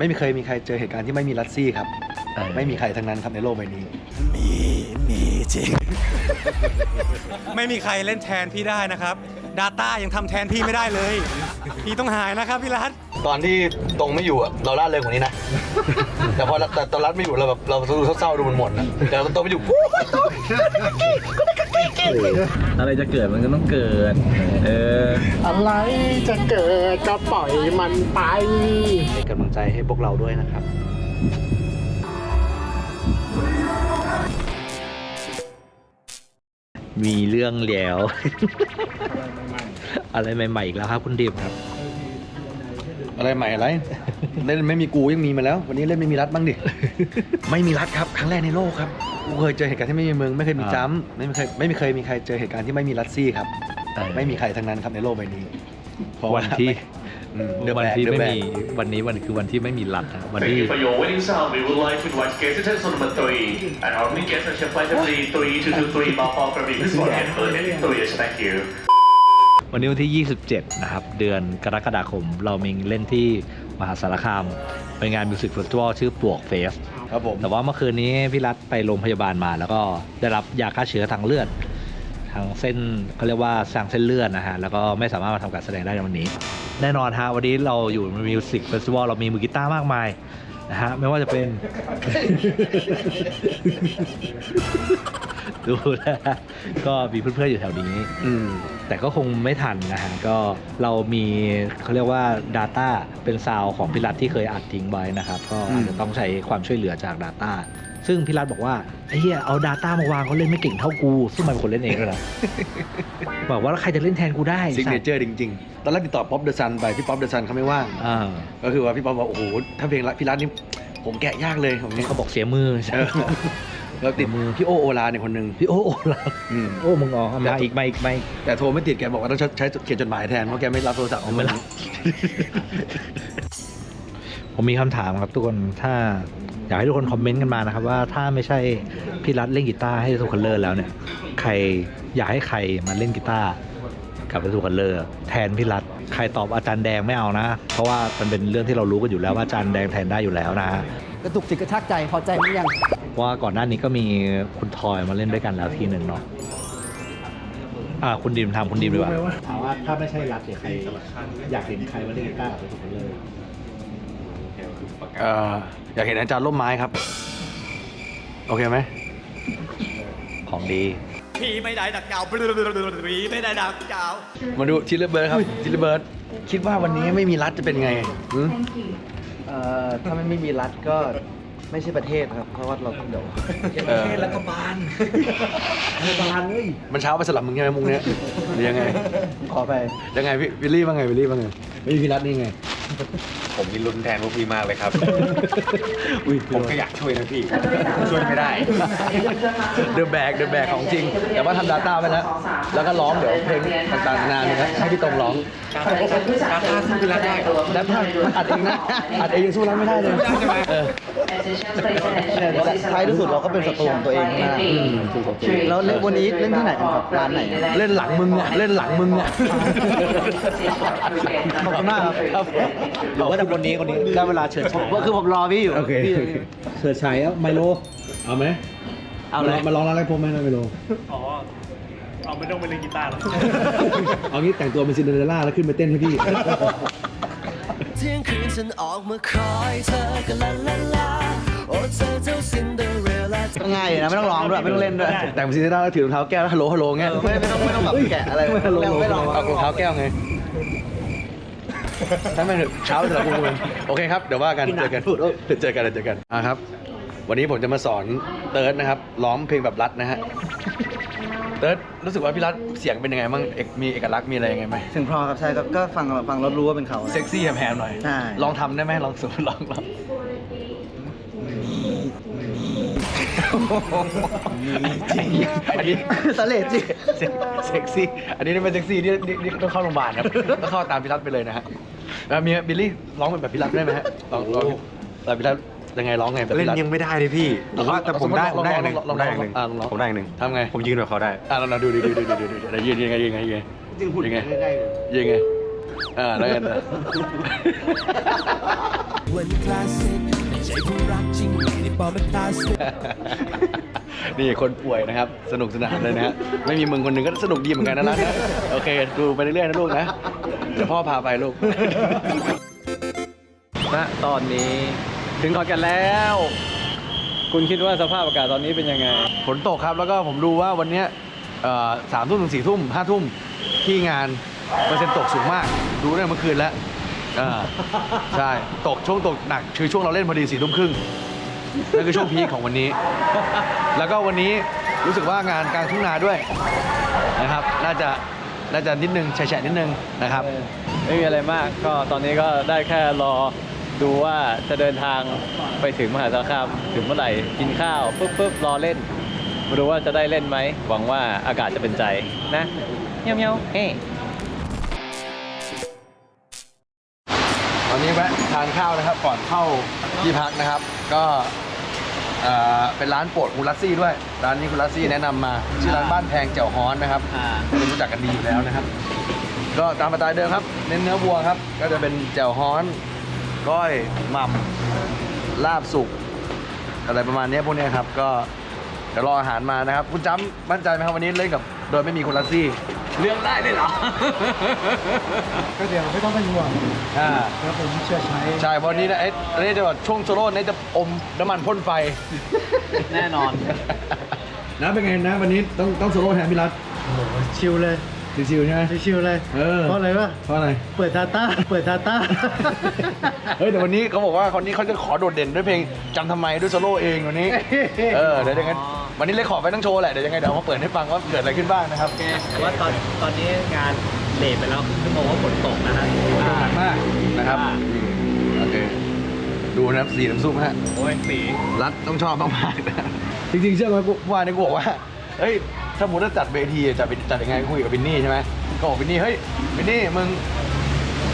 ไม่มีเคยมีใครเจอเหตุการณ์ที่ไม่มีรัสซี่ครับ เออ ไม่มีใครทั้งนั้นครับในโลกใบนี้ไม่มีใครเล่นแทนพี่ได้นะครับ Data ยังทำแทนพี่ไม่ได้เลย พี่ต้องหายนะครับพี่รัฐ ตอนที่ตรงไม่อยู่อะเราล่าเริงกว่านี้นะ แต่พอแต่ตอนรัดไม่อยู่เราแบบเราดูเศร้าๆดูมันหมดๆนะแต่ตอนตรงไม่อยู่อะไรจะเกิดมันก็ต้องเกิด เออ อะไรจะเกิดก็ปล่อยมันไปเป็นกำลังใจให้พวกเราด้วยนะครับมีเรื่องแล้ว อะไรใหม่ๆอีกแล้วครับคุณดิมครับ อะไรใหม่อะไร เล่นไม่มีกูยังมีมาแล้ว วันนี้เล่นไม่มีรัดบ้างดิ ไม่มีรัดครับ ครั้งแรกในโลกครับ กูเคยเจอเหตุการณ์ที่ไม่มีมึงไม่เคยมีอ่าจ้ำไม่เคยไม่เคยมีใครเจอเหตุการณ์ที่ไม่มีรัสซี่ครับ เออ ไม่มีใครทั้งนั้นครับในโลกใบนี้เพราะาวันที่ อืม The วัน Bag ที่ The ไม่ Bag มีวันนี้วันคือวันที่ไม่มีรัฐนะวัน Thank ที่ you for your winning sound. We would like to invite guest attendance number three. And our winning guest is flight number three two two three Bangkok from this one and three years. Thank you. วันนี้วันที่ 27 นะครับ เดือนกรกฎาคม เรามีเล่นที่มหาสารคาม เป็นงานมิวสิกเฟสติวัลชื่อปลวกเฟส ครับผมแต่ว่าเมื่อคืนนี้พี่รัฐไปโรงพยาบาลมาแล้วก็ได้รับยาฆ่าเชื้อทางเลือด ทางเส้นเขาเรียกว่าสร้างเส้นเลือดนะฮะแล้วก็ไม่สามารถมาทำการแสดงได้ในวันนี้ แน่นอนฮะวันนี้เราอยู่มิวสิกเฟสติวัลเรามีมือกีตาร์มากมายนะฮะไม่ว่าจะเป็น ดูนะฮะก็มีเพื่อนๆอยู่แถวนี้ อืม แต่ก็คงไม่ทันนะฮะ ก็เรามีเขาเรียกว่า Data เป็นซาวของพิรัตที่เคยอัดทิ้งไว้นะครับ ก็อาจจะต้องใช้ความช่วยเหลือจาก Data ซึ่งพิรัตบอกว่าไอ้เหี้ยเอา Data มาวางเขาเล่นไม่เก่งเท่ากู ซึ่งมันเป็นคนเล่นเองด้วยนะ บอกว่าแล้วใครจะเล่นแทนกูได้ซิกเนเจอร์จริง ๆ ตอนแรกติดต่อป๊อปเดอะซันไปพี่ป๊อปเดอะซันเขาไม่ว่าง อ่าก็คือว่าพี่ป๊อปบอกโอ้โหถ้าเพลงรักพี่รัตนี่ผมแกะยากเลยผมเนี่ยเขาบอกเสียมือเออ แล้วติดมือพี่โอโอลาเนี่ยคนหนึ่งพี่โอ้โอ้ละอืม โอ้มึงอ๋อมาอีกมาอีกมาอีก แต่โทรไม่ติดแกบอกว่าต้องใช้ใช้เขียนจดหมายแทนเพราะแกไม่รับโทรศัพท์ผมไม่รับ ผมมีคำถามครับทุกคนถ้าอยากให้ทุกคนคอมเมนต์กันมานะครับว่าถ้าไม่ใช่พี่รัฐเล่นกีตาร์ให้สุคัลเลอร์แล้วเนี่ย ใครอยากให้ใครมาเล่นกีตาร์กับสุคัลเลอร์แทนพี่รัฐใครตอบอาจารย์แดงไม่เอานะ เพราะว่ามันเป็นเรื่องที่เรารู้กันอยู่แล้วว่าอาจารย์แดงแทนได้อยู่แล้วนะฮะ กระตุกจิตกระชากใจพอใจหรือยังเพราะ ว่าก่อนหน้านี้ก็มีคุณทอยมาเล่นด้วยกันแล้วทีหนึ่งเนาะอ่าคุณดิมทำคุณดิมดีกว่าถามว่าถ้าไม่ใช่รัฐเนี่ยใครอยากเห็นใครมาเล่นกีตาร์กับสุคัลเลอร์เอ่ออยากเห็นอาจารย์ร่มไม้ครับ โอเคไหมของดีพี่ไม่ได้ดักเก่าพี่ไม่ได้ดักเก่ามาดูทิลเลอร์เบิร์ดครับทิลเลอร์เบิร์ดคิดว่าวันนี้ไม่มีรัฐจะเป็นไงหืมเอ่อถ้ามันไม่มีรัฐก็ ไม่ใช่ประเทศครับ เพราะว่าเราต้องเดี๋ยวเออรัฐบาลรัฐบาลเฮ้ยมันเช้าไปสลับมึงใช่ไหมมุงเนี้ยหรือยังไง ขอไปยังไงพี่วิลลี่ว่าไงวิลลี่ว่าไงไม่มีพี่รัฐนี่ไง ผมนี่ลุ้นแทนพวกพี่มากเลยครับอุ้ยผมก็อยากช่วยนะพี่ ช่วยไม่ได้ เดอะแบกเดอะแบกของจริง แต่ว่าทำดาต้าไปแล้ว แล้วก็ร้องเดี๋ยวเพลงต่างๆนานาเนี่ยนะให้พี่ตรงร้องดาต้าสู้พี่รัฐได้แล้วถ้าอัดเองนะอัดเองยังสู้รัฐไม่ได้เลยเออท้ายที่สุดเราก็เป็นศัตรูของตัวเองนะแล้วเล่นวันนี้เล่นที่ไหนครับร้านไหนเล่นหลังมึงเนี่ยเล่นหลังมึงเนี่ยขอบคุณมากครับครับหรือว่าแต่คนนี้คนนี้ได้เวลาเฉิดฉายก็คือผมรอพี่อยู่เฉิดฉายไมโลเอาไหมเอาเลยมาลองร้องอะไรผมไหมนะไมโลอ๋อ เอาไม่ต้องไปเล่นกีตาร์หรอกเอางี้แต่งตัวเป็นซินเดอเรลล่าแล้วขึ้นไปเต้นให้พี่ เที่ยงคืนฉันออกมาคอยเธอกันลาลาลาโอ้เธอเจ้าซินเดอเรลล่าก็ง่ายอยู่นะไม่ต้องร้องด้วยไม่ต้องเล่นด้วยแต่งเป็นซินเดอเรลล่าแล้วถือรองเท้าแก้วแล้วฮัลโหลฮัลโหลเงี้ยเออไม่ไม่ต้องไม่ต้องแบบแกะอะไรไม่ฮัลโหลไม่ลองเอารองเท้าแก้วไงถ้าไม่เถอะเช้าจะพูดมันโอเคครับเดี๋ยวว่ากันเจอกันเดี๋ยวเจอกันเดี๋ยวเจอกันอะครับ วันนี้ผมจะมาสอนเติร์ดนะครับร้องเพลงแบบรัดนะฮะ เติร์ดรู้สึกว่าพี่รัดเสียงเป็นยังไงบ้างเอกมีเอกลักษณ์มีอะไรยังไงไหมถึงพอครับใช่ครับก็ฟังฟังแล้วรู้ว่าเป็นเขาเซ็กซี่แฮมๆหน่อย ใช่ ลองทำได้ไหมลองสูตรลองลองจริงอันนี้สะเลดจริงเซ็กเซ็กซี่ อันนี้ไม่เซ็กซี่นี่นี่นี่ต้องเข้าโรงพยาบาลครับต้องเข้าตามพี่รัฐไปเลยนะฮะแล้วมีบิลลี่ร้องเป็นแบบพี่รัฐได้ไหมฮะลองลองแบบพี่รัฐ ยังไงร้องไงแบบเล่นพี่รัฐยังไม่ได้เลยพี่แต่ว่าแต่ผมได้ผมได้อย่างหนึ่งลองลองผมได้อย่างหนึ่งอะลองลอง ผมได้อย่างหนึ่งทำไงผมยืนแบบเขาได้ อะลองดูดูดูดูดูดูดูยืนยังไงยืนยังไงยืนยังไง จริงหุ่นยังไงง่ายยังไงเออแล้วกันนะวันคลาสสิกในใจผู้รักจริงไม่ได้บอกเป็นคลาสสิก นี่คนป่วยนะครับ สนุกสนานเลยนะฮะไม่มีมึงคนหนึ่งก็สนุกดีเหมือนกันนะรักนะโอเคดูไปเรื่อยๆนะลูกนะเดี๋ยวพ่อพาไปลูก ณตอนนี้ ถึงขอนแก่นแล้ว คุณคิดว่าสภาพอากาศตอนนี้เป็นยังไง ฝนตกครับแล้วก็ผมดูว่าวันเนี้ยเอ่อสามทุ่มถึงสี่ทุ่มห้าทุ่มที่งานเปอร์เซ็นต์ตกสูงมาก ดูได้เมื่อคืนแล้วอ่าใช่ ตกช่วงตกหนักคือช่วงเราเล่นพอดีสี่ทุ่มครึ่งนั่นคือช่วงพีคของวันนี้ แล้วก็วันนี้รู้สึกว่างานกลางทุ่งนาด้วยนะครับ น่าจะน่าจะนิดนึงแฉะๆนิดนึงนะครับ ไม่มีอะไรมากก็ตอนนี้ก็ได้แค่รอ ดูว่าจะเดินทางไปถึงมหาสารคามถึงเมื่อไหร่กินข้าวปุ๊บปุ๊บรอเล่นมาดูว่าจะได้เล่นไหมหวังว่าอากาศจะเป็นใจนะเมียวเมียวเฮ้ตอนนี้แวะทานข้าวนะครับก่อนเข้าที่พักนะครับ ก็เอ่อเป็นร้านโปรดคุณลัสซี่ด้วย ร้านนี้คุณลัสซี่แนะนำมาชื่อร้านบ้านแพงแจ่วฮ้อนนะครับเป็นรู้จักกันดีอยู่แล้วนะครับ ก็ตามสไตล์เดิมครับ เน้นเนื้อวัวครับ ก็จะเป็นแจ่วฮ้อน ก้อยหม่ำลาบสุกอะไรประมาณเนี้ยพวกเนี้ยครับก็เดี๋ยวรออาหารมานะครับ คุณจ้ำมั่นใจไหมครับวันนี้เล่นกับ โดยไม่มีคุณลัสซี่ เรื่องได้เลยเหรอ ก็เดี๋ยวไม่ต้องเป็นห่วงอ่าแล้วผมเชื่อใช้ใช่เพราะนี้นะเอ๊ะอันนี้จะแบบช่วงโซโล่เนี่ยจะอมน้ำมันพ่นไฟ แน่นอนนะเป็นไงนะวันนี้ต้องต้องโซโล่แทนพี่รัตโอ้โหชิลเลย ชิวๆใช่ไหม ชิลๆเลยเออเพราะอะไรวะเพราะอะไร เปิดดาต้าเปิดดาต้า เฮ้ยแต่วันนี้เขาบอกว่าคนนี้เขาจะขอโดดเด่นด้วยเพลงจำทำไมด้วยโซโล่เองวันนี้ เออเดี๋ยวยังไงวันนี้เลยขอไปตั้งโชว์แหละเดี๋ยวยังไงเดี๋ยวเอามาเปิดให้ฟังว่าเกิดอะไรขึ้นบ้างนะครับโอเคแต่ว่าตอนตอนนี้งานเลทไปแล้วครึ่งชั่วโมงว่าฝนตกนะฮะหนักมากนะครับอ่าอืมโอเคดูนะครับสีน้ำซุปฮะโอ้ยสีรัฐต้องชอบมากๆนะจริงๆเชื่อไหมกูเมื่อวานนี้กูบอกว่าเฮ้ยถ้า สมมติว่าจัดเวทีอะจัดเป็นจัดยังไงคุยกับบินนี่ใช่ไหมก็บอกบินนี่เฮ้ยบินนี่มึง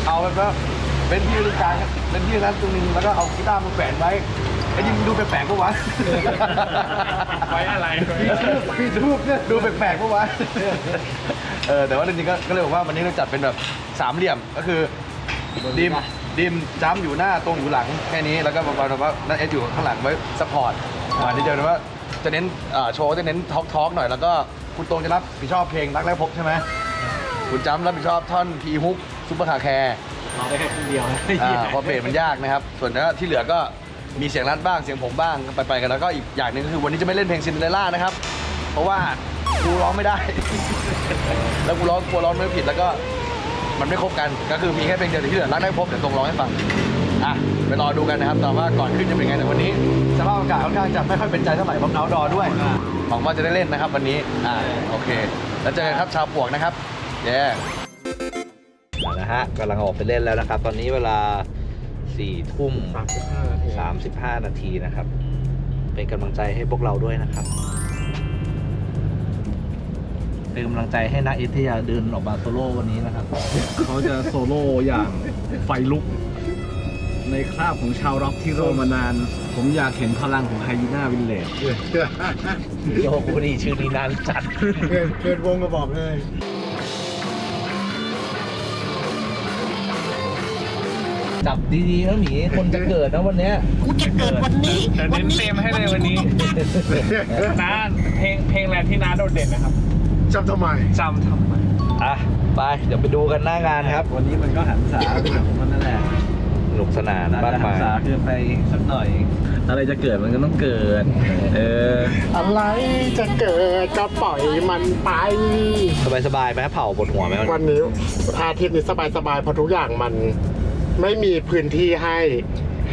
เอาแบบว่าเป็นที่ตรงกลางเป็นที่นั้นตรงนึงแล้วก็เอากีตาร์มาแขวนไว้ไอ้ยิงดูแปลกๆปะวะไว้อะไรพี่ทูบเนี่ยดูแปลกๆปะวะเออแต่ว่าจริงๆก็ก็เลยบอกว่าวันนี้เราจัดเป็นแบบสามเหลี่ยมก็คือ ดิมดิมจ้ำอยู่หน้าตรงอยู่หลังแค่นี้แล้วก็ประมาณว่านั่นเอสอยู่ข้างหลังไว้สปอร์ตอ่านี่จะเป็นว่า จะเน้นอ่าโชว์จะเน้นทอล์กทอล์กหน่อยแล้วก็คุณตรงจะรับผิดชอบเพลงรักแรกพบใช่ไหมคุณจ้ำรับผิดชอบท่อนพีฮุกซุปเปอร์คาร์แคร์เอาได้แค่ครึ่งเดียวนะอ่าเพราะเพลงมันยากนะครับ ส่วนแล้วที่เหลือก็มีเสียงรัดบ้างเสียงผมบ้างไปๆกันแล้วก็อีกอย่างหนึ่งก็คือวันนี้จะไม่เล่นเพลงซินเดอเรลล่านะครับ เพราะว่ากูร้องไม่ได้ แล้วกูร้องกลัวร้องไม่ผิดแล้วก็มันไม่ครบกันก็คือมีแค่เพลงเดียวแต่ที่เหลือรักได้พบเดี๋ยวตรงร้องให้ฟัง อะไปรอดูกันนะครับแต่ว่าก่อนขึ้นจะเป็นไงแต่วันนี้สภาพอากาศค่อนข้างจะไม่ค่อยเป็นใจเท่าไหร่เพราะหนาวดอด้วยหวังว่าจะได้เล่นนะครับวันนี้อ่าโอเค แล้วเจอกันครับชาวปวกนะครับเย้นะฮะกำลังออกไปเล่นแล้วนะครับ ตอนนี้เวลา4ทุ่ม35 นาทีนะครับ เป็นกำลังใจให้พวกเราด้วยนะครับ เป็นกำลังใจให้นักเอทที่จะเดินออกมาโซโล่วันนี้นะครับ เขาจะโซโล่อย่างไฟลุก ในคราบของชาวร็อกที่โรมานาน ผมอยากเห็นพลังของไฮยีน่าวิลเลจโยกูนี่ชื่อนี้นานจัดเกินเกินวงก็บอกเลยจับดีๆนะหมีคนจะเกิดนะวันเนี้ยแต่เน้นเต็มให้เลยวันนี้น้าเพลงเพลงอะไรที่น้าโดดเด่นนะครับจำทำไม จำทำไมอะไป เดี๋ยวไปดูกันหน้างานครับ วันนี้มันก็หันษาเป็นของมันนั่นแหละส นุกสนานอาจมากจะหัมานยษาคือไปสักหน่อย อะไรจะเกิดมันก็ต้องเกิด เออ อะไรจะเกิดก็ปล่อยมันไป สบายๆไหมเผาบนหัวไหมวันวันนี้อาทิตย์นี้สบายๆเพราะทุกอย่างมันไม่มีพื้นที่ให้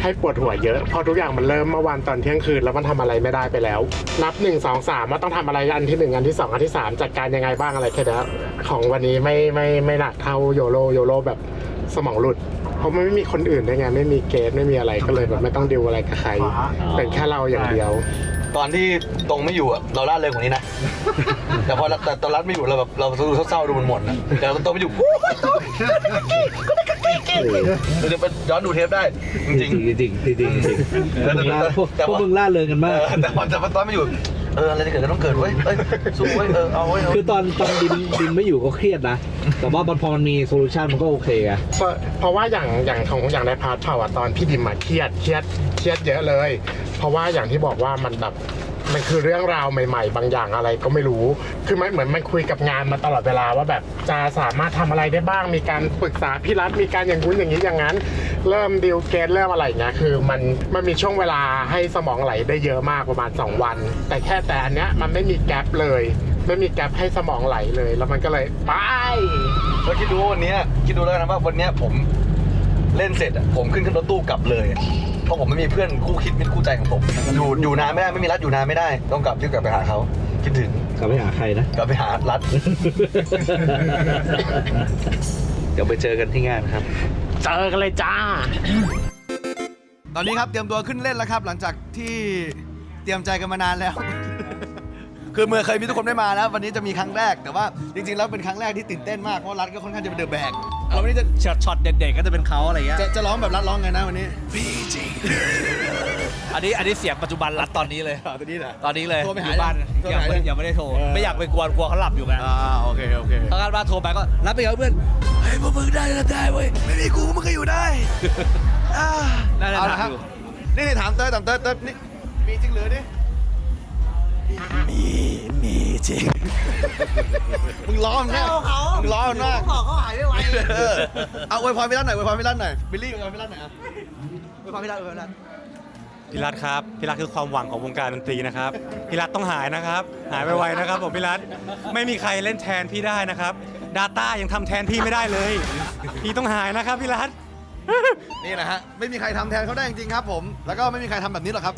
ให้ปวดหัวเยอะเพราะทุกอย่างมันเริ่มเมื่อวานตอนเที่ยงคืนแล้วมันทำอะไรไม่ได้ไปแล้ว นับหนึ่งสองสามว่าต้องทำอะไรอันที่หนึ่งอันที่สองอันที่สามจัดการยังไงบ้างอะไรแค่นี้ของวันนี้ไม่ไม่ไม่หนักเท่าโยโรโยโรแบบสมองหลุดเพ ราะมันไม่มีคนอื่นได้วยไงไม่มีเกสไม่มีอะไรก็เลยแบบไม่ต้องดิวอะไรกับใครเป็นแค่เราอย่างเดียว ตอนที่ตรงไม่อยู่อะเราล่าเริงกว่านี้นะ แต่พอแต่ตอนรัดไม่อยู่เราแบบเราดูเศร้าๆดูมันหมดๆนะแต่ตอนตรงไม่อยู่โอ้ยตรงเราจะไปย้อนดูเทปได้ จริงจริงจริงจริงจริงๆแต่แต่พวกแต่พวกมึงล่าเริงกันเอมากอแต่พอแต่พอตอนไม่อยู่ เอออะไรจะเกิดก็ต้องเกิดเว้ยเอ้ยสู้เว้ยเออเอาเว้ยเอาคือตอนตอนดินดินไม่อยู่ก็เครียดนะ แต่ว่าพอมันมีโซลูชันมันก็โอเคอะเพราะเพราะว่าอย่างอย่างของอย่างในพาร์ทเผาอะตอนพี่ดิมมาเครียดเครียดเครียดเยอะเลย เพราะว่าอย่างที่บอกว่ามันแบบ มันคือเรื่องราวใหม่ ๆ บางอย่างอะไรก็ไม่รู้ คือมันเหมือนมันคุยกับงานมาตลอดเวลาว่าแบบจะสามารถทำอะไรได้บ้าง มีการปรึกษาพี่รัฐมีการอย่างนู้นอย่างนี้อย่างนั้น เริ่มดิวเกตเริ่มอะไรอย่างเงี้ยคือมันมันมีช่วงเวลาให้สมองไหลได้เยอะมากประมาณ 2 วัน แต่แค่แต่อันเนี้ยมันไม่มีแกลบเลย ไม่มีแกลบให้สมองไหลเลย แล้วมันก็เลยไป แล้วคิดดูว่าวันเนี้ยคิดดูแล้วกันนะว่าวันเนี้ยผมเล่นเสร็จอะผมขึ้นขึ้นรถตู้กลับเลยอะ เพราะผมไม่มีเพื่อนคู่คิดมิตรคู่ใจของผม อยู่อยู่นานไม่ได้ไม่มีรัฐอยู่นานไม่ได้ ต้องกลับรีบกลับไปหาเขาคิดถึงกลับไปหาใครนะ กลับไปหารัฐ เดี๋ยวไปเจอกันที่งานครับ เจอกันเลยจ้า ตอนนี้ครับเตรียมตัวขึ้นเล่นแล้วครับ หลังจากที่เตรียมใจกันมานานแล้ว คือเมื่อเคยมีทุกคนได้มาแล้ว วันนี้จะมีครั้งแรกแต่ว่าจริงๆแล้วเป็นครั้งแรกที่ตื่นเต้นมากเพราะรัฐก็ค่อนข้างจะเป็นเดอะแบก เราวันนี้จะช็อตช็อตเด็ดๆก็จะเป็นเขาอะไรเงี้ยจะจะร้องแบบรัฐร้องไงนะวันนี้อันนี้อันนี้เสียงปัจจุบันรัดตอนนี้เลยอ่าตัวนี้นะ ตอนนี้เลยโทรไปหาอยู่บ้านยังโทรไปยังหาไม่ยัง ยังไม่ได้โทรเออไม่อยากไปกวนกลัวเขาหลับอยู่ไงอ่าโอเคโอเค ถ้าการว่าโทรไปก็รับไปกับเพื่อนเฮ้ยพวกมึงได้ก็ได้เว้ยไม่มีกูมึงก็อยู่ได้อ่าได้ได้เอาละครับอยู่นี่นี่ถามเต้ยถามเต้ยเต้ยนี่มีจริงหรือนี่มีมีจริงมึงร้องนะมึงร้องมากเขาหายไม่ไหว เอาอวยพรพี่รัฐหน่อยอวยพรพี่รัฐหน่อยบิลลี่อวยพรพี่รัฐหน่อยอะอวยพรพี่รัฐอวยพรพี่รัฐพี่รัฐครับพี่รัฐคือความหวังของวงการดนตรีนะครับพี่รัฐต้องหายนะครับ หายไวๆนะครับผมพี่รัฐไม่มีใครเล่นแทนพี่ได้นะครับ Data ยังทำแทนพี่ไม่ได้เลย พี่ต้องหายนะครับพี่รัฐนี่นะฮะไม่มีใครทำแทนเขาได้จริงๆครับ ผม แล้วก็ไม่มีใครทำแบบนี้หรอกครับ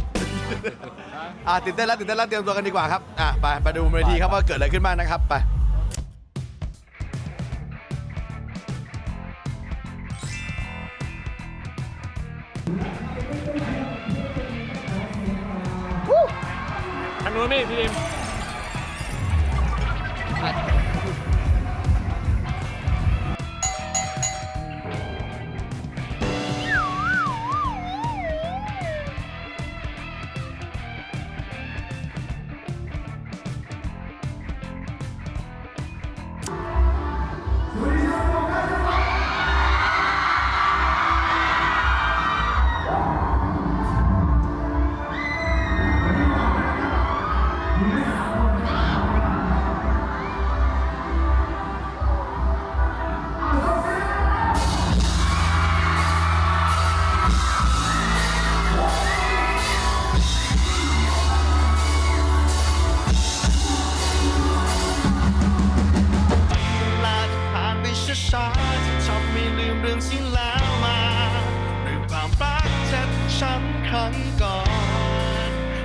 อ่าตื่นเต้นแล้วตื่นเต้นแล้วเตรียมตัวกันดีกว่าครับอะไปไปดูบนเวทีครับว่าเกิดอะไรขึ้นบ้างนะครับไป นนี่พี่ดิม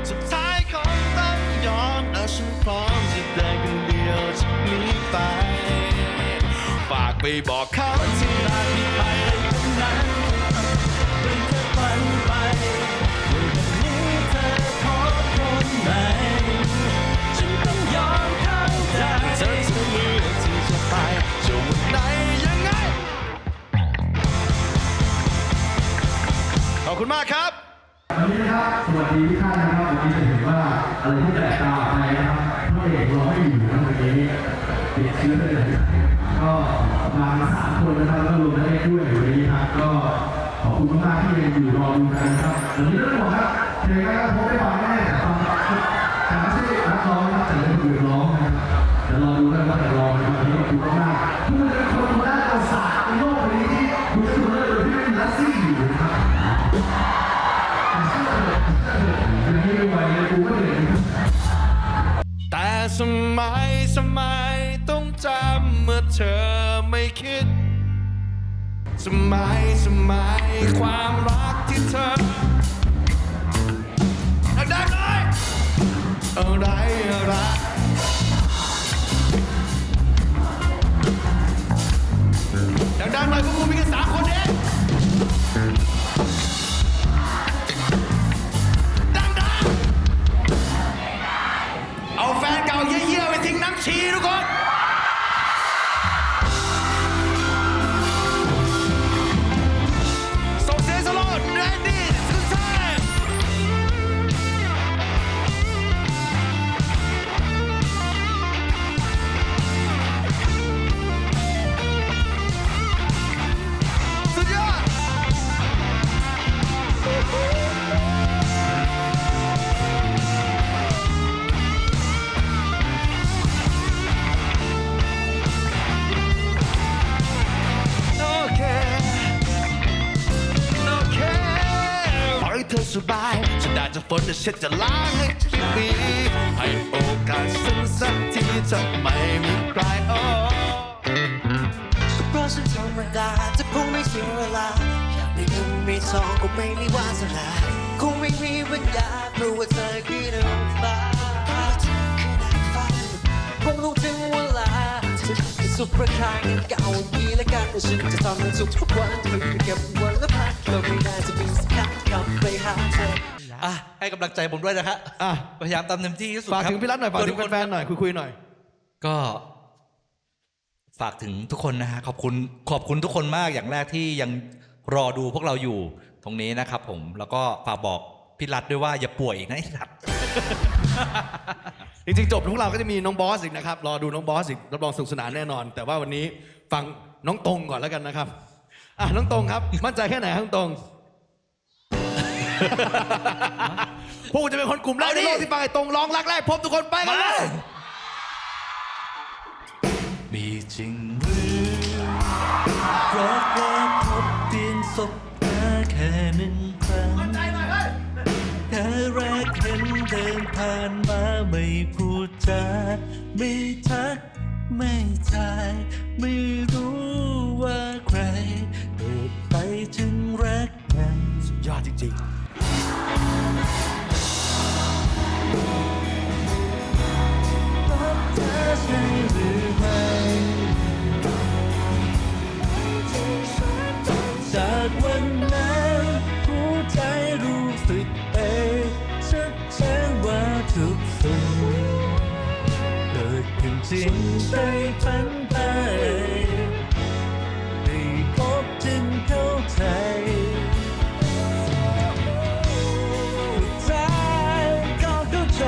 สุดท้ายคงต้องย้อนเอาฉันพร้อมจะเดินคนเดียวจากนี้ไป ฝากไปบอกเขาที่รักที่ไปตรงนั้นเรื่องเธอฝันไปวันนี้เธอพบคนใหม่ฉันต้องยอมเข้าใจเธอจะเลือกที่จะไปจะวันไหนยังไง ขอบคุณมากครับ สวัสดีทุกท่านนะครับวันนี้จะเห็นว่าอะไรที่แตกต่างไปนะครับพระเอกเราไม่อยู่นะวันนี้ติดเชื้อเลยก็มาสามคนนะครับแล้วก็รวมทั้งเอกด้วยอยู่ในนี้ครับก็ขอบคุณมากๆที่ยังอยู่รอดูกันนะครับวันนี้ต้องบอกครับเพลงแรกพบได้ฟังแน่แต่ฟังแต่ไม่ใช่นักร้องนะแต่เป็นคนอื่นร้อง สมัยสมัยความรักที่เธอดังๆเลยอะไรอะไรดังๆหน่อยพวกคุณมีกันสามคน งินมีทองก็ไม่ได้วาสนาคงไม่มีปัญญาเพราะว่าเธอคือน้ำฟ้าคงรู้ถึงเวลาฉันจะสุขประคายเงินเก่าดีและกันแต่ฉันจะทำมันทุกทุกๆวันไม่เก็บวันละพันก็ไม่น่าจะมีสักครั้งกลับไปหาเธออะให้กำลังใจผมด้วยนะฮะอะ พยายามทำเต็มที่ที่สุดฝากครับถึงพี่รัฐหน่อยฝากถึงเพื่แฟนๆหน่อยคุยๆหน่อย ก็ ฝากถึงทุกคนนะฮะขอบคุณขอบคุณทุกคนมากอย่างแรกที่ยัง รอดูพวกเราอยู่ตรงนี้นะครับผมแล้วก็ฝากบอกพี่รัฐด้วยว่าอย่าป่วยอีกนะไอ้รัฐ จริงๆจบของเราก็จะมีน้องบอสอีกนะครับ รอดูน้องบอสอีกรับรองสนุกสนานแน่นอน แต่ว่าวันนี้ฟังน้องตรงก่อนแล้วกันนะครับอะน้องตรงครับ มั่นใจแค่ไหนครับน้องตรง พวกคุณจะเป็นคนกลุ่มแรกในโลกที่ฟังไอ้ตรงร้องรักแรกพบทุกคนไปกันเลย มีจริงหรือรัก เดินผ่านมาไม่พูดจาไม่ทักไม่ทาย ไม่รู้ว่าใครเปิดไปถึงรักกันสุดยอดจริงรั ดขึ้นจริงได้ฝันไปได้พบจึงเข้าใจสุดท้ายก็เข้าใจ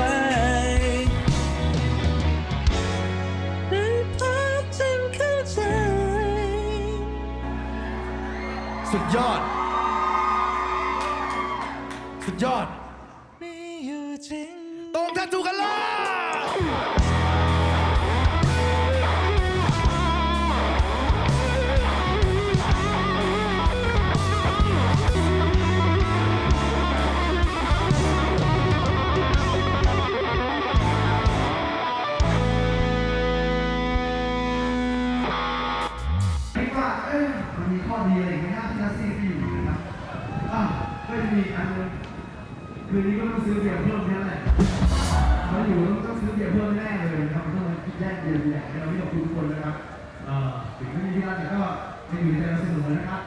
ได้พบจึงเข้าใจ สุดยอด สุดยอดะมันมีข้อดีอะไรไหมฮะที่นัสซี่ที่อยู่นะครับอะก็จะมีอันหนึงคืนนี้ก็ต้องซื้อเบียร์เพิ่มแค่นั้นแหละมาอยู่ต้องซื้อเบียร์เพิ่มแน่เลยนะครับต้องมาแยกเบียร์แยกเราที่ขอบคุณทุกคนนะครับเอ่อถึงไม่มีที่ร้านแต่ก็ยังอยู่ในใจเราเสมอนะครับ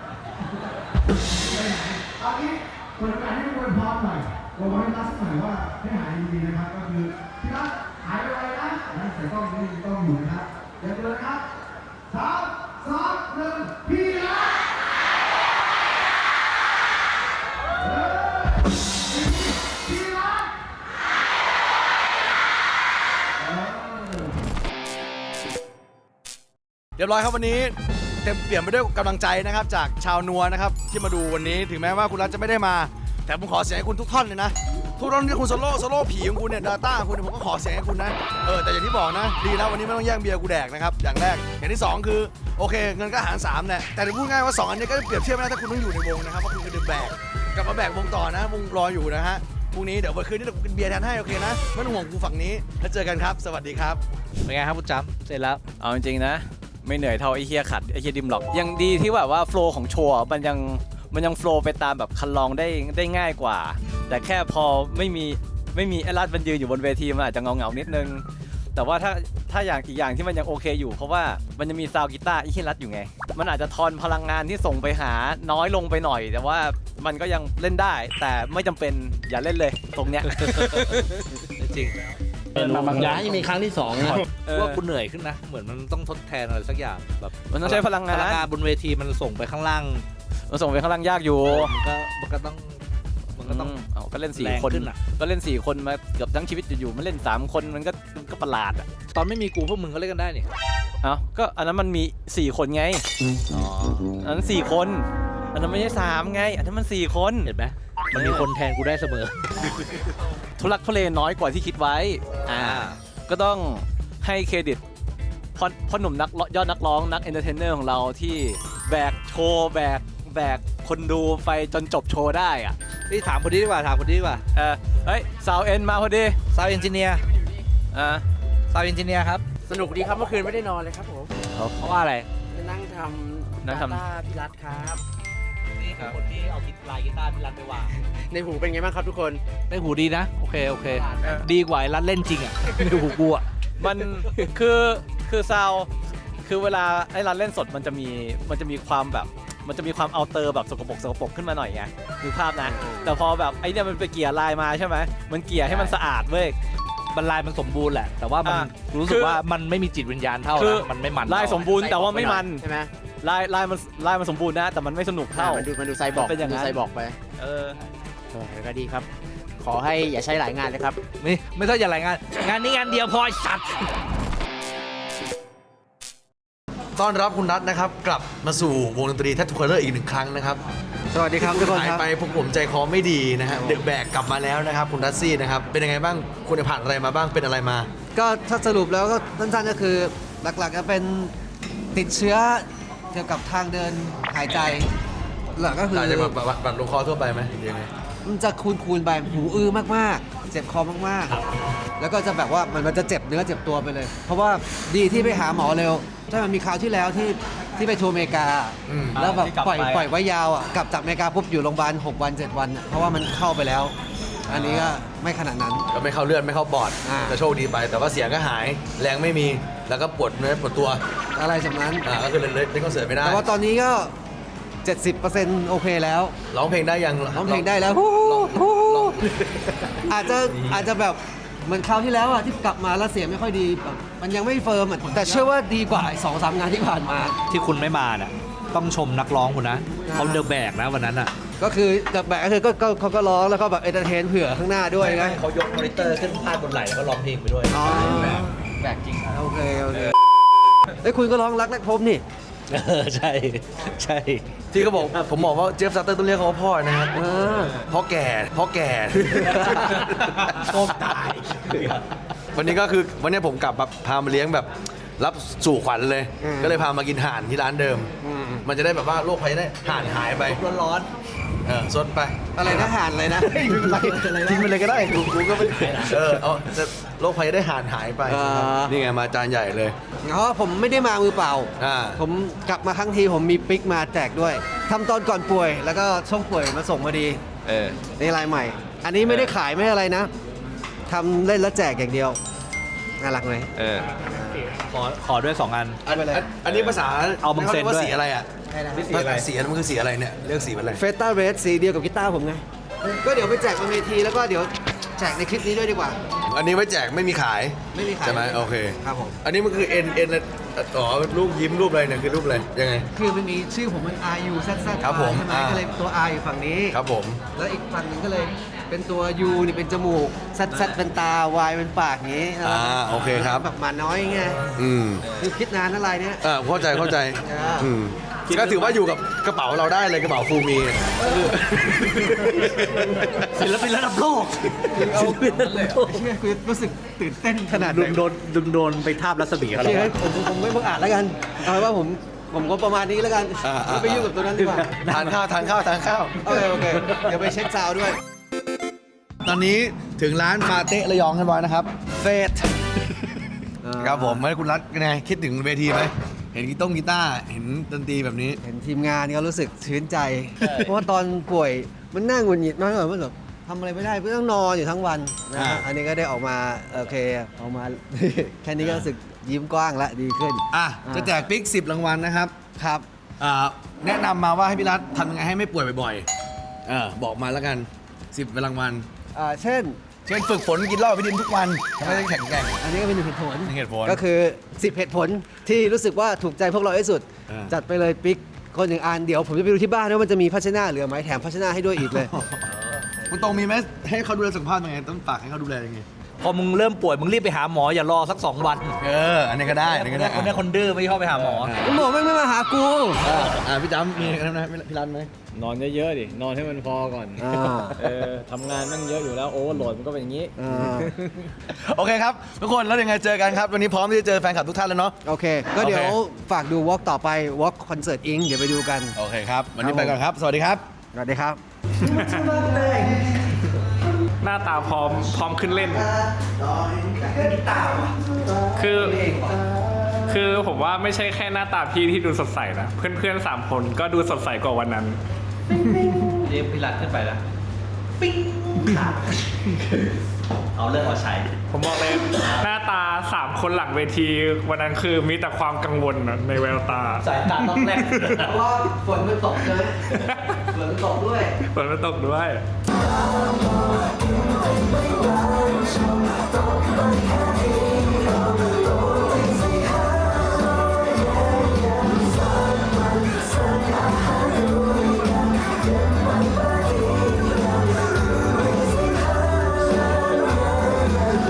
ไปไหนเอางี้เปิดโอกาสให้ทุกคนพร้อมหน่อยบอกว่าให้รักสักหน่อยว่าให้หายดีๆนะครับ ก็คือพี่รักหายไวนะนะแต่ต้องต้องอยู่นะครับเดี๋ยวเจอนะครับสาม สองหนึ่งพี่รักเออพี่รักเรียบร้อยครับวันนี้เต็มเปี่ยมไปด้วยกำลังใจนะครับ จากชาวนัวนะครับที่มาดูวันนี้ถึงแม้ว่าคุณรัฐจะไม่ได้มา แต่ผมขอเสียงให้คุณทุกท่อนเลยนะ ทุกท่อนที่คุณโซโล่โซโล่ผีของคุณเนี่ยดาต้าคุณเนี่ยผมก็ขอเสียงให้คุณนะเออแต่อย่างที่บอกนะ ดีแล้ววันนี้ไม่ต้องแย่งเบียร์กูแดกนะครับอย่างแรกอย่างที่สองคือ โอเค เงินก็หารสามแหละแต่จะพูดง่ายว่าสองอันนี้ก็เปรียบเทียบไม่ได้ถ้าคุณต้องอยู่ในวงนะครับเพราะคุณคือเดือแบกกลับมาแบกวงต่อนะวงรออยู่นะฮะพรุ่งนี้เดี๋ยววันคืนนี้เดี๋ยวกูกินเบียร์แทนให้โอเคนะไม่ต้องห่วงกูฝั่งนี้แล้วเจอกันครับ สวัสดีครับ เป็นไงครับคุณจ้ำเสร็จแล้ว เอาจริงๆนะ ไม่เหนื่อยเท่าไอ้เฮียขัดไอ้เฮียดิมหรอก ยังดีที่แบบว่าโฟล์ของโชว์อะมันยังมันยังโฟล์ไปตามแบบคันลองได้ได้ง่ายกว่า แต่แค่พอไม่มีไม่มีไอ้รัดมันยืนอยู่บนเวทีมันอาจจะเงาเงาๆนิดนึง แต่ว่าถ้าถ้าอย่างอีกอย่างที่มันยังโอเคอยู่ เพราะว่ามันจะมีซาวด์กีตาร์ไอ้เฮียรัดอยู่ไง มันอาจจะทอนพลังงานที่ส่งไปหาน้อยลงไปหน่อย แต่ว่ามันก็ยังเล่นได้ แต่ไม่จำเป็นอย่าเล่นเลยตรงเนี้ย จริงอย่าให้มีครั้งที่สองนะเออ ว่าคุณเหนื่อยขึ้นนะ เหมือนมันต้องทดแทนอะไรสักอย่างแบบมันต้องใช้พลังงานพลังงานบนเวทีมันส่งไปข้างล่างมันส่งไปข้างล่างยากอยู่มันก็มันก็ต้องมันก็ต้องมเอาก็เล่นสี่แรงคนขึ้นอะ ก็เล่นสี่คนมาเกือบทั้งชีวิตอยู่ๆมันเล่นสามคนมันก็มันก็ประหลาดอะตอนไม่มีกูพวกมึงก็เล่นกันได้นี่เอาก็อันนั้นมันมีสี่คนไงอ๋ออันนั้นสี่คน อันนั้นไม่ใช่สามไง อันนั้นมันสี่คน เห็นไหมมันมีคนแทนกูได้เสมอ ทุลักทุเลน้อยกว่าที่คิดไว้ อ่า ก็ต้องให้เครดิตพ่อพ่อหนุ่มนักยอดนักร้องนักเอนเตอร์เทนเนอร์ของเราที่แบกโชว์แบก แบกคนดูไปจนจบโชว์ได้อะพี่ถามคนนี้ดีกว่าถามคนนี้ดีกว่าเออเฮ้ยสาวเอ็นมาพอดีซาวเอนจิเนียร์อ่าซาวเอนจิเนียร์ครับสนุกดีครับเมื่อคืนไม่ได้นอนเลยครับผมเพราะว่าอะไรนั่งทำนั่งทำดาต้าพิรัตครับ นี่คือคนที่เอากีลายกีตาร์พี่รันไปวางในหูเป็นไงบ้างครับทุกคนในหูดีนะ โอเค โอเค ดีกว่าไอ้รันเล่นจริงอะ ในหูกูอะ มัน คือ คือซาว คือเวลาไอ้ร้านเล่นสดมันจะมี มันจะมีความแบบ มันจะมีความเอาเตอร์แบบสกปรกสกปรกขึ้นมาหน่อยไงดูภาพนะ แต่พอแบบไอ้เนี่ยมันไปเกลี่ยลายมาใช่ไหมมันเกลี่ยให้มันสะอาดเว้ยบรรลายมันสมบูรณ์แหละ แต่ว่ามันอะรู้สึคืกอว่ามันไม่มีจิตวิญญาณเท่าคือ นะมันไม่มันลายสมบูรณ์แต่ว่าไม่มันใช่ไหมลายลายมันลายมันสมบูรณ์นะ แต่มันไม่สนุกเท่า มันดูมันดูไซบอร์กเป็นอย่างนั้นดูไซบอร์กไปเออ เออก็ดีครับ ขอให้อย่าใช้หลายงานเลยครับนี่ไม่ต้องอย่ารายงาน งานนี้งานเดียวพอไอ้สัตว์ ต้อนรับคุณนัทนะครับ กลับมาสู่วงดนตรีแททูคัลเลอร์อีกหนึ่งครั้งนะครับสวัสดีครับทุกคนหายครับ ไปพวกผมใจคอไม่ดีนะฮะเดอะแบกกลับมาแล้วนะครับคุณดัซซี่นะครับเป็นยังไงบ้างคุณผ่านอะไรมาบ้างเป็นอะไรมา ก็ถ้าสรุปแล้วก็สั้นๆก็คือหลักๆก็เป็นติดเชื้อเกี่ยวกับทางเดินหายใจ หลักก็คืออาจจะแบบบัตรบัตรลงคอทั่วไปไหมหรือยังไง มันจะคูนคูนๆไปหูอื้อมากๆ เจ็บคอมากๆ แล้วก็จะแบบว่ามันมันจะเจ็บเนื้อเจ็บตัวไปเลย เพราะว่าดีที่ไปหาหมอเร็ว ถ้ามันมีคราวที่แล้วที่ที่ไปทัวร์อเมริกา อืม แล้วแบบที่กลับปล่อยไป ปล่อยไว้ยาวอะกลับจากอเมริกาปุ๊บอยู่โรงพยาบาล6วัน 7 วันอะเพราะว่ามันเข้าไปแล้ว อันนี้ก็ไม่ขนาดนั้น ก็ไม่เข้าเลือดไม่เข้าปอดอ่า แต่โชคดีไป แต่ว่าเสียงก็หายแรงไม่มี แล้วก็ปวดเนื้อปวดตัวอะไรจากนั้น อ่าก็คือเล่นเล่นคอนเสิร์ตไม่ได้แต่ว่าตอนนี้ก็ 70%โอเคแล้วร้องเพลงได้ยังร้องเพลงได้แล้วอาจจะอาจจะแบบ เหมือนคราวที่แล้วอะที่กลับมาแล้วเสียงไม่ค่อยดีแบบมันยังไม่เฟิร์มอะแต่เชื่อว่าดีกว่าสองสามงานที่ผ่านมา ที่คุณไม่มาน่ะต้องชมนักร้องคุณนะเขาเดอะแบกนะวันนั้นอะก็คือแต่แบบก็คือก็ก็เขาก็ร้องแล้วก็แบบเอนเตอร์เทนเผื่อข้างหน้าด้วยไงเขายกมอนิเตอร์ขึ้นพาดบนไหล่แล้วก็ร้องเพลงไปด้วยอ๋อแบกจริง โอเคโอเคเอ้ยคุณก็ร้องรักแรกพบนี่ เออใช่ใช่ ที่เขาบอกผมบอกว่าเจฟซัตเตอร์ต้องเรียกเขาว่าพ่อนะครับเออพ่อแก่พ่อแก่ก้มตาย วันนี้ก็คือวันนี้ผมกลับแบบพามาเลี้ยงแบบรับสู่ขวัญเลยอืมก็เลยพามากินห่านที่ร้านเดิม มันจะได้แบบว่าโรคภัยได้ห่านหายไปร้อน เออซดไปอะไรนะหานอะไรนะทิ้งไปเลยก็ได้กูกูก็ไม่เออเอาจะโรคภัยได้ห่านหายไปอ่านี่ไงมาจานใหญ่เลยอ๋อผมไม่ได้มามือเปล่า อ่า ผมกลับมาครั้งทีผมมีปิ๊กมาแจกด้วยทำตอนก่อนป่วย แล้วก็ช่วงป่วยมาส่งพอดีเออ ในลายใหม่ อันนี้ไม่ได้ขายไม่อะไรนะทำเล่นแล้วแจกอย่างเดียวน่ารักไหม เออ ขอขอด้วยสองอัน อันอันอันนี้ภาษาเอามึงเซ็นรียกว่าด้วยสีอะไรอะ สีอะไร สีอันนั้นมันคือสีอะไรเนี่ยเรียกสีอะไร เฟต้าเรสสีเดียวกับกีตาร์ผมไง ก็เดี๋ยวไปแจกบนเวทีแล้วก็เดี๋ยวแจกในคลิปนี้ด้วยดีกว่า อันนี้ไว้แจกไม่มีขาย ไม่มีขายใช่ไหมโอเค ครับผม อันนี้มันคือเอ็นเอ็นอ๋อรูปยิ้มรูปอะไรเนี่ยคือรูปอะไรยังไง คือมันมีชื่อผมมัน R U Z Z ครับผมใช่ไหมอ่า ก็เลยตัว R อยู่ฝั่งนี้ ครับผม แล้วอีกฝั่งหนึงก็เลย เป็นตัว U นี่เป็นจมูก Z Z เป็นตา Y เป็นปากอย่างนี้อ่าโอเคครับ แบบหมาน้อยไงอืมคือคิดนานอะไรเนี่ย อ่าเข้าใจเข้าใจอ่าอืมก็ถือว่าอยู่กับกระเป๋าเราได้เลยกระเป๋าฟูมีศิลปินระดับโลกศิลปินระดับโลกเชื่อคือรู้สึกตื่นเต้นขนาดไหดึนงโดนดึงโดนไปทาบรัศมีเขาเชื่อแล้วให้ผมผมผมไม่เพิ่งอ่านแล้วกันเอาเป็นว่าผมผมก็ประมาณนี้แล้วกันอ่าอ่าไม่ไปยุ่งกับตัวนั้นดีกว่าทานข้าวทานข้าวทานข้าวโอเคโอเคเดี๋ยวไปเช็คซาวด์ด้วย ตอนนี้ถึงร้านฟาเต้ระยองเรียบร้อยนะครับ เฟสครับผมไม่คุณรัฐเป็นไงคิดถึงเวทีไหมเห็นกีต้งกีตาร์เห็นดนตรีแบบนี้ เห็นทีมงานก็รู้สึกชื่นใจ เพราะว่าตอนป่วยมันนั่งหงุดหงิดมากเลยมันแบบทำอะไรไม่ได้เพื่อต้องนอนอยู่ทั้งวันนะอ่าฮะอันนี้ก็ได้ออกมาโอเคออกมา แค่นี้ก็รู้สึกยิ้มกว้างและดีขึ้น อะจะแจกปิ๊ก10รางวัลนะครับครับอ่าแนะนำมาว่าให้พี่รัฐทำยังไงให้ไม่ป่วยบ่อยๆเออบอกมาแล้วกัน10รางวัล อ่าเช่น เช่นฝึกฝนกินเหล้าไปดินทุกวันทำให้แข็งแกร่ง อันนี้ก็เป็นหนึ่งเหตุผลหนึ่งเหตุผลก็คือ 10 เหตุผลที่รู้สึกว่าถูกใจพวกเราที่สุด อ่า จัดไปเลยปิ๊กคนหนึ่งอันเดี๋ยวผมจะไปดูที่บ้านว่ามันจะมีภาชนะเหลือไหมแถมภาชนะให้ด้วยอีกเลย คุณตรงมีไหมให้เขาดูแลสุขภาพยังไงต้องฝากให้เขาดูแลยังไงพอมึงเริ่มป่วยมึงรีบไปหาหมออย่ารอสักสองวันเอออันนี้ก็ได้อันนี้ก็ได้คนนี้คนดื้อไม่ชอบไปหาหมอคุณหมอไม่งไม่มาหากู อ่าอ่าพี่จ้ำมีอะไรนะพี่รันไหม นอนเยอะๆดิ นอนให้มันพอก่อน อ่า เออทำงานนั่งเยอะอยู่แล้วโอเวอร์โหลดมันก็เป็นอย่างนี้ อ่าโอเคครับ ทุกคนแล้วยังไงเจอกันครับ วันนี้พร้อมที่จะเจอแฟนคลับทุกท่านแล้วเนาะ โอเค ก็เดี๋ยวโอเค ฝากดูวอล์กต่อไปวอล์กคอนเสิร์ตอิงเดี๋ยวไปดูกัน โอเคครับ วันนี้ไปก่อนครับ สวัสดีครับ สวัสดีครับ หน้าตาพร้อมพร้อมขึ้นเล่น คือ คือผมว่าไม่ใช่แค่หน้าตาพี่ที่ดูสดใสนะ เพื่อนๆสามคนก็ดูสดใสกว่าวันนั้น เรียกพี่รัฐขึ้นไปแล้วปิ้งขาเอาเรื่องมาใช้ผมบอกเลยหน้าตาสามคนหลังเวที วันนั้นคือมีแต่ความกังวลนะในแววตา สายตาต้องแรกเพราะว่าฝนมันตกเลยฝนมันตกด้วยฝนมันตกด้วยเ